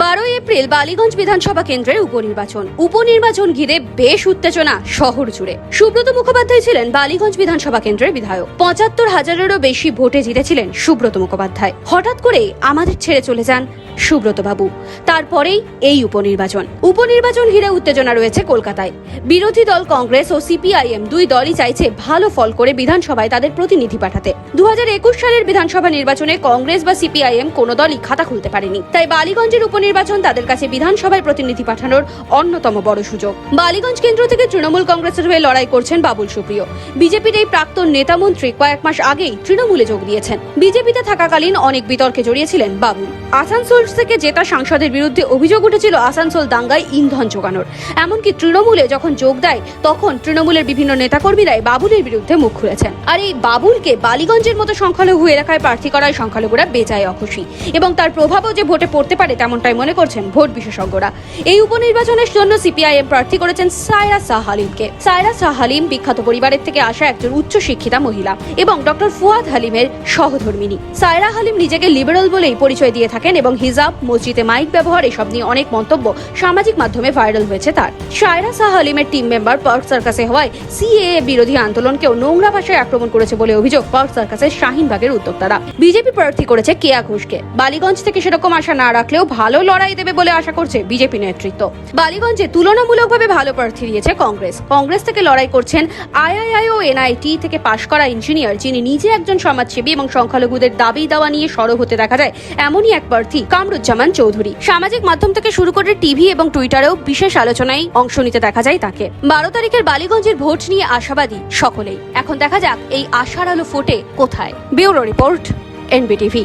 বারোই এপ্রিল বালিগঞ্জ বিধানসভা কেন্দ্রের উপনির্বাচন। উপনির্বাচন ঘিরে বেশ উত্তেজনা শহর জুড়ে। সুব্রত মুখোপাধ্যায় ছিলেন বালিগঞ্জ বিধানসভা কেন্দ্রের বিধায়ক। পঁচাত্তর হাজারেরও বেশি ভোটে জিতেছিলেন সুব্রত মুখোপাধ্যায়। হঠাৎ করেই আমাদের ছেড়ে চলে যান সুব্রত বাবু। তারপরেই এই উপনির্বাচন। উপনির্বাচন ঘিরে উত্তেজনা রয়েছে কলকাতায়। বিরোধী দল কংগ্রেস ও সিপিআইএম দুই দলই চাইছে ভালো ফল করে বিধানসভায় তাদের প্রতিনিধি পাঠাতে। দু হাজার একুশ সালের বিধানসভা নির্বাচনে কংগ্রেস বা সিপিআইএম কোনো দলই খাতা খুলতে পারেনি। তাই বালিগঞ্জের উপনির্বাচন তাদের কাছে বিধানসভায় প্রতিনিধি পাঠানোর অন্যতম বড় সুযোগ। বালিগঞ্জ কেন্দ্র থেকে তৃণমূল কংগ্রেসের হয়ে লড়াই করছেন বাবুল সুপ্রিয়। বিজেপির এই প্রাক্তন নেতামন্ত্রী কয়েক মাস আগেই তৃণমূলে যোগ দিয়েছেন। বিজেপিতে থাকাকালীন অনেক বিতর্কে জড়িয়েছিলেন বাবুল। আসানসোল থেকে জেতা সাংসদের বিরুদ্ধে অভিযোগ উঠেছিল আসানসোল দাঙ্গায় ইন্ধন যোগানোর এমনকি তৃণমূলে যখন যোগ দেয়, তখন তৃণমূলের বিভিন্ন নেতাকর্মীরাই বাবুলের বিরুদ্ধে মুখ খুলেছেন। আর এই বাবুলকে বালিগঞ্জের মতো সংখ্যালঘু এলাকায় প্রার্থী করায় সংখ্যালঘুরা বেজায় অখুশি। এবং তার প্রভাবও যে ভোটে পড়তে পারে তেমনটাই মনে করছেন ভোট বিশেষজ্ঞরা। এই উপনির্বাচনের জন্য সিপিআইএম প্রার্থী করেছেন সায়রা শাহ হালিমকে সায়রা শাহ হালিম বিখ্যাত পরিবারের থেকে আসা একজন উচ্চ শিক্ষিতা মহিলা এবং ডক্টর ফুয়াদ হালিমের সহধর্মিনী। সায়রা হালিম নিজেকে লিবারেল বলেই পরিচয় দিয়ে থাকেন এবং হিজাব, মসজিদে মাইক ব্যবহার এসব নিয়ে অনেক মন্তব্য সামাজিক মাধ্যমে ভাইরাল হয়েছে তার। সায়রা শাহ হালিমের টিম মেম্বার পার্ক সার্কাসে হওয়ায় সিএএ বিরোধী আন্দোলনকেও নোংরা ভাষায় আক্রমণ করেছে বলে অভিযোগ পার্ক সার্কাসের শাহিনবাগের উদ্যোক্তারা। বিজেপি প্রার্থী করেছে কেয়া ঘোষকে। বালিগঞ্জ থেকে সেরকম আশা না রাখলেও ভালো লড়াই দেবে বলে আশা করছে বিজেপি নেতৃত্ব। বালিগঞ্জে তুলনামূলকভাবে ভালো প্রার্থী দিয়েছে কংগ্রেস। কংগ্রেস থেকে লড়াই করছেন আইআইআই ও এনআইটি থেকে পাশ করা ইঞ্জিনিয়ার, যিনি নিজে একজন সমাজসেবী এবং সংখ্যালঘুদের দাবি দাওয়া নিয়ে সরব হতে দেখা যায় এমনই এক প্রার্থী কামরুজ্জামান চৌধুরী। সামাজিক মাধ্যম থেকে শুরু করে টিভি এবং টুইটারেও বিশেষ আলোচনায় অংশ নিতে দেখা যায় তাকে। বারো তারিখের বালিগঞ্জের ভোট নিয়ে আশাবাদী সকলেই। এখন দেখা যাক এই আশার আলো ফোটে কোথায়। Bureau report, NBTV.